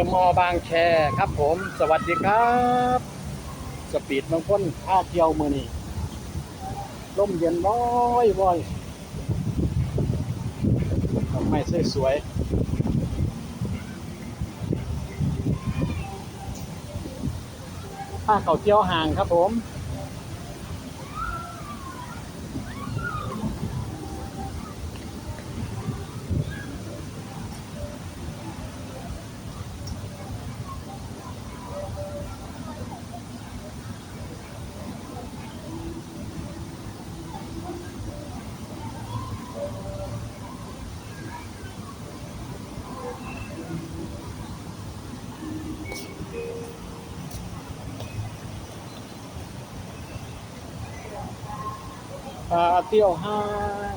อมอบางแคครับผม สวัสดีครับ สปีดบางคนพาเที่ยวมือนี่ร่มเย็นร้อยว้อยทำไมสวยๆพาเขาเที่ยวห่างครับผม พาเที่ยวห้าง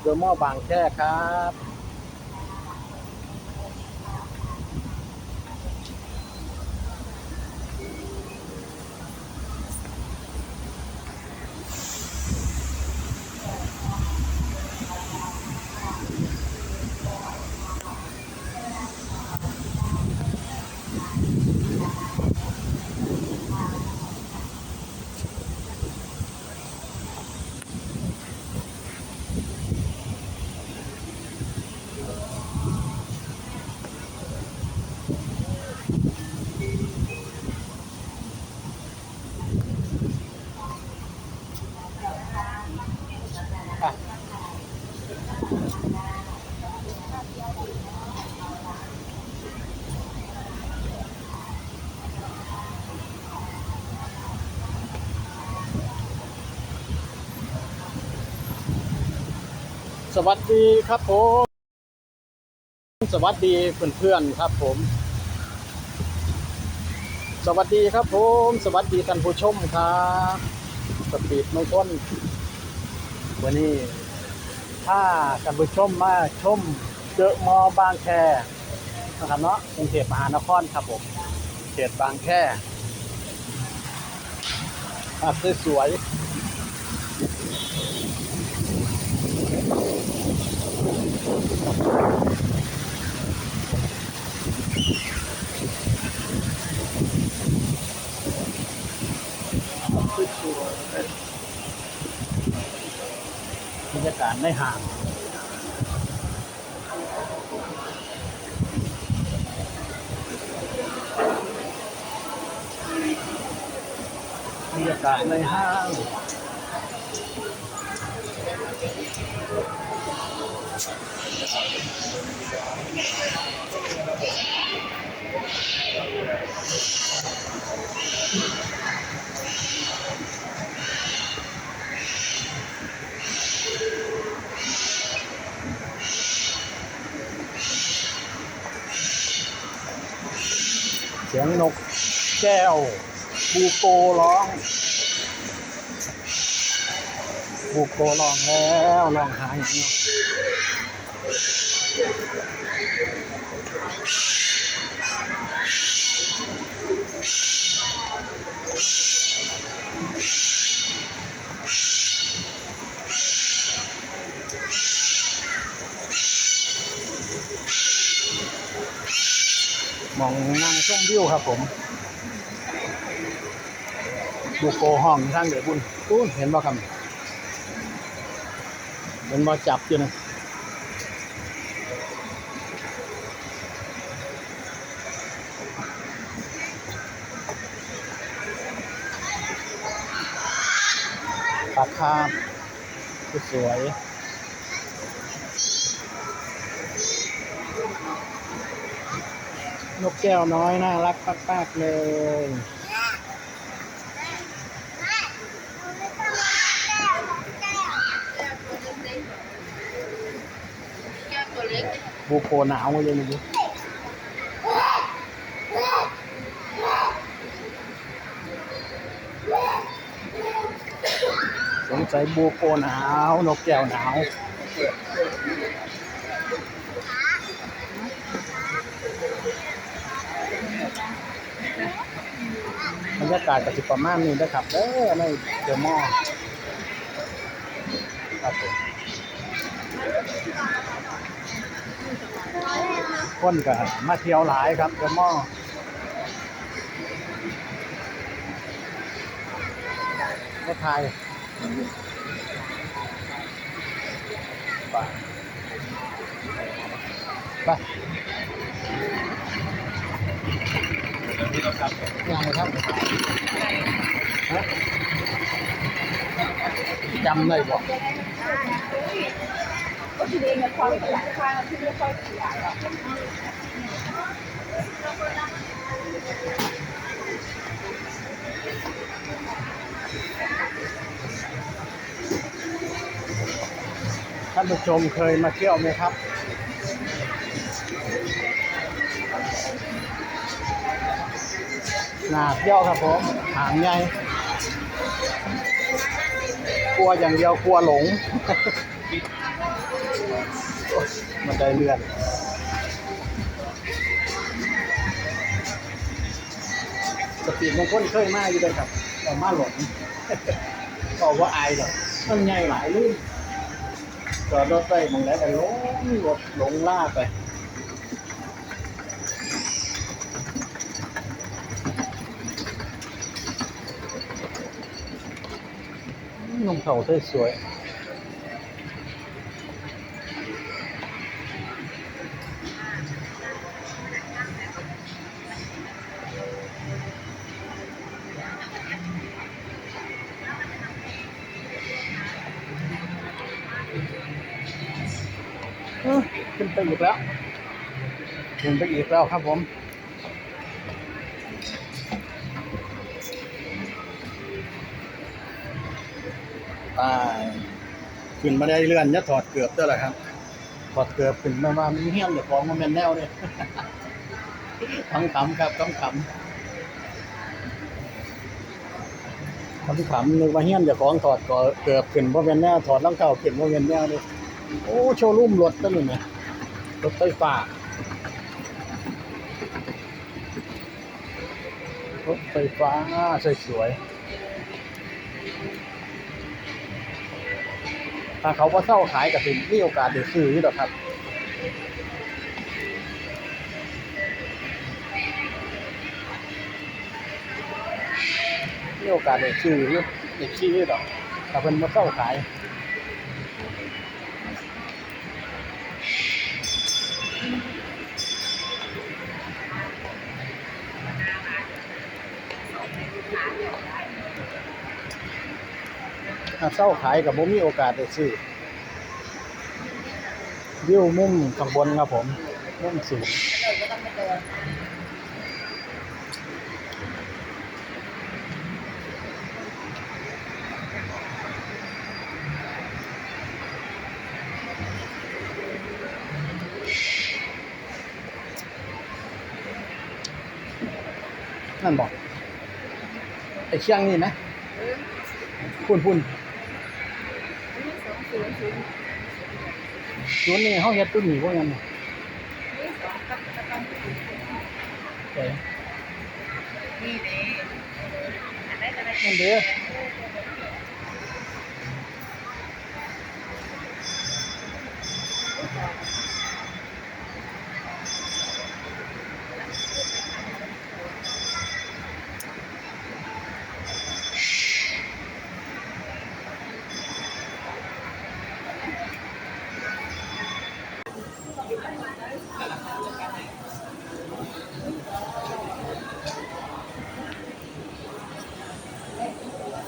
เดอะมอบางแคครับ สวัสดีครับผม สวัสดีเพื่อนๆครับผม สวัสดีครับผม สวัสดีท่านผู้ชมครับสปีดมงคลวันนี้ถ้าท่านผู้ชมมาชมเดอมอบางแคนะครับเนาะกรุงเทพมหานครครับผมเขตบางแคภาพสวยๆสวยๆ บรรยากาศในห้างบรรยากาศในห้าง เสียงนกแก้วบูโกร้องบูโกร้องแล้วร้องหาอย่างเน มองนั่งชมวิวครับ ผมบูโกห้องทางเดือบุญตู้นเห็นบ่ครับเห็นบ่จับอยู่นะปลาคาร์ฟสวย นกแก้วน้อย น่ารักมากๆเลยบูโกหนาวมาเลยนะดูสงสัยบูโกหนาว นกแก้วหนาว บรรยากาศก็สิประมาณนี้นะครับเด้อในเดอะมอลล์ครับผมคนก็มาเที่ยวหลายครับเดอะมอลล์ก็ไทยไปไป ยังไงครับจำได้บอกก็คือเองในความขยายข้างที่ไม่ค่อยขยายหรอกท่านผู้ชมเคยมาเที่ยวไหมครับ หนาเที่ยวครับผมหางใหญ่กลัวอย่างเดียวกลัวหลง มันได้เลื่อนสปีดบางคนเคยมาอยู่เลยครับแต่มาหลงบอกว่าอายหรอกมันใหญ่หลายลื่นจอดรถไปมองแล้วก็หลงรถหลงลากไป นมเขาสวยๆเอ้อขึ้นไปอีกแล้วขึ้นไปอีกแล้วครับผม ไปขึ้นมาได้เลื่อนจะถอดเกือบเด้อละครับ ถอดเกือบขึ้นมาว่ามันเฮี้ยนเดี๋ยวของมันแมนแนวเนี่ยขำขำครับขำขำขำขำนึกว่าเฮี้ยนเดี๋ยวของถอดก่อเกือบขึ้นว่าะแมนแนวถอดรองเท้าขึ้นว่าะแมนแนวเลยโอ้โชว์รูมรถตั้งหนึ่งเนะรถไฟฟ้ารถไฟฟ้าสวยๆ ถ้าเขาก็เศร้าขายกับสิมีโอกาสเด้ซื้อหรอกครับมีโอกาสเด้ซื้ออเดี๋ยวซื้อหรอกถ้าเพิ่นมาเศร้าขาย ถ้าเศร้าขายกับผมมีโอกาสได้ซื้อวิวมุมข้างบนครับผมมุมสูงนั่นบอกไอ้เชียงนี่ไหมพุ่นพุ่น สองศูนย์ศูนย์สวนนี่เขาเฮ็ดตุ้นนี่พวกนั้นน่ะนี่สองกับกระตันเอ้ยนี่เด้อันได้จะได้นั่นเด้อ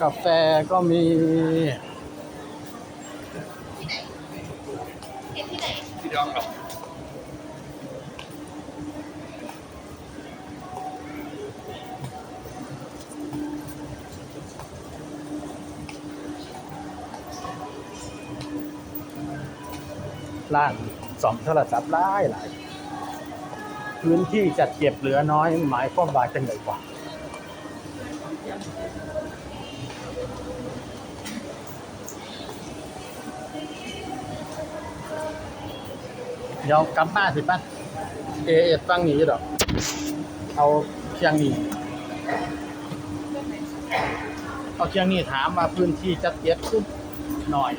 กาแฟก็มีพี่น้องครับร้านสองโทรศัพท์หลายหลาย พื้นที่จัดเก็บเหลือน้อย หมายความว่าจังไดกว่า เดี๋ยวกลับมาสิป่ะเอเอฟังนี้ดอก เอาเชียงนี้เอาเชียงนี้ถามว่าพื้นที่จัดเก็บขึ้นหน่อย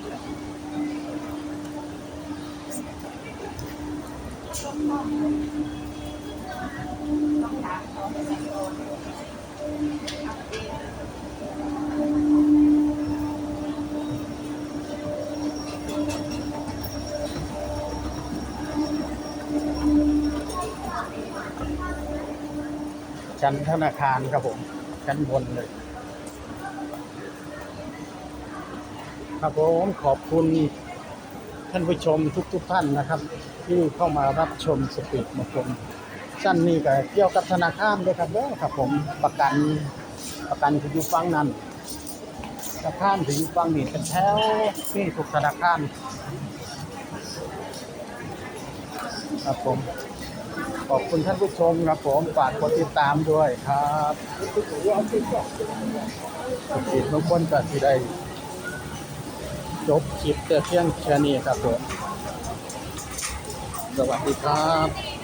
ชั้นธนาคารครับผม ชั้นบนเลย ครับผมขอบคุณท่านผู้ชมทุกๆทท่านนะครับ ที่เข้ามารับชมสปีดมาชมสั้นนี้ก็เกี่ยวกับธนาคารด้วยครับเด้อครับผมประกันประกันที่อยู่ฟังนั้นธนาคารที่อยู่ฟังนี่เป็นแถวที่ทุกธนาคารครับผม ขอบคุณท่านผู้ชมครับผมฝากกดติดตามด้วยครับสปีดทุกคนก็ที่ได้จบคลิปแต่เพียงแค่นี้ครับผม สวัสดีครับ